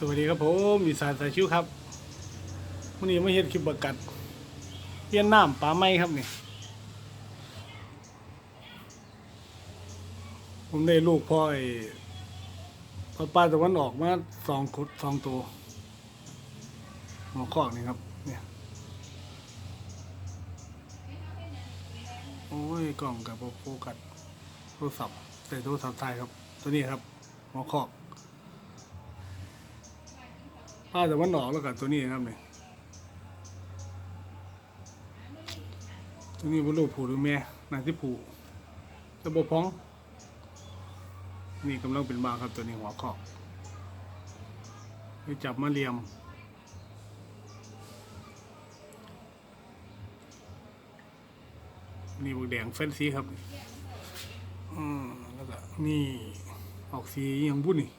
สวัสดีครับผมอีสานสายชิวครับวันนี้มาเฮ็ดคลิปประกัดเพี้ยนน้ำปลาไม้ครับนี่ผมได้ลูกพ่อไอ้พ่อป้าตะวันออกมาสองขุดสองตัวหัวข้อนี่ครับเนี่ยโอ้ยกล่องกับโฟกัสโทรศัพท์ใส่โทรศัพท์ไทยครับ ตัวนี้ครับหัวข้อ กป้าแต่ว่าหนอกแล้วกับตัวนี้ครับเนี่ยตัวนี้บลูกผูหรือแม่นางที่ผูจะบพ้อง นี่กำลังเป็นบาครับตัวนี้หัวขอบไปจับมาเรียมนี่บวกแดงแฟนซีครับ อืม แล้วก็นี่ ออกสียังบุ้นนี่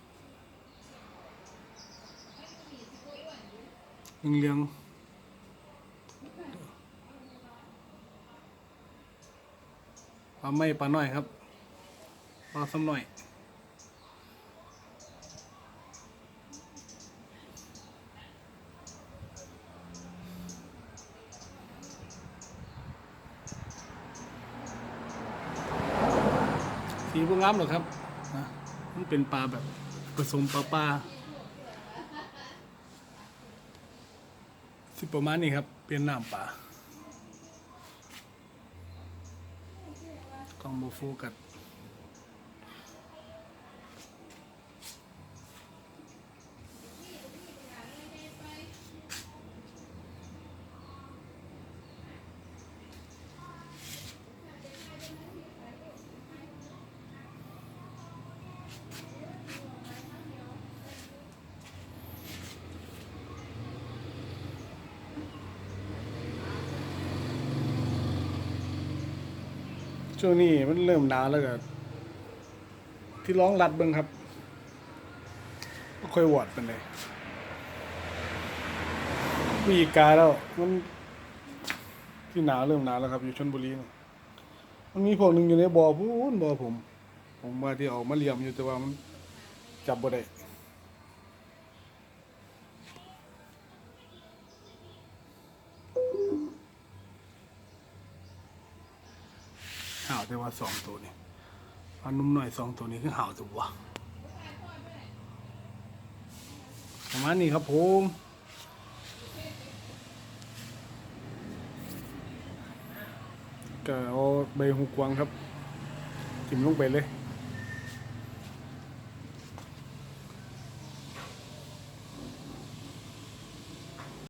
เหลืองปลาไม่ปลาน้อยครับปลาซ้ำหน่อยสีพวกงามหรอกครับนะมันเป็นปลาแบบผสมปลาปลา สิประมาณนี้ครับ เปลี่ยนน้ำปลากล้องโบโฟกัส ช่วงนี้มันเริ่มหนาวแล้วก็ที่ร้องรัดเบิ้งครับไม่ค่อยวอดเป็นเลยมีอีกาแล้วมันที่หนาวเริ่มหนาวแล้วครับ อยู่ชนบุรีมันมีพวกหนึ่งอยู่ในบ่อพูนบ่อผม ผมว่าที่ออกมาเลียมอยู่แต่ว่ามันจับบ่ได้าวแต่ว่าสองตัวนี่อันนุ่มหน่อยสองตัวนี้คือห่าวตัว ประมาณนี้ครับผมก็เอาใบหูกวางครับจิ้มลงไปเลย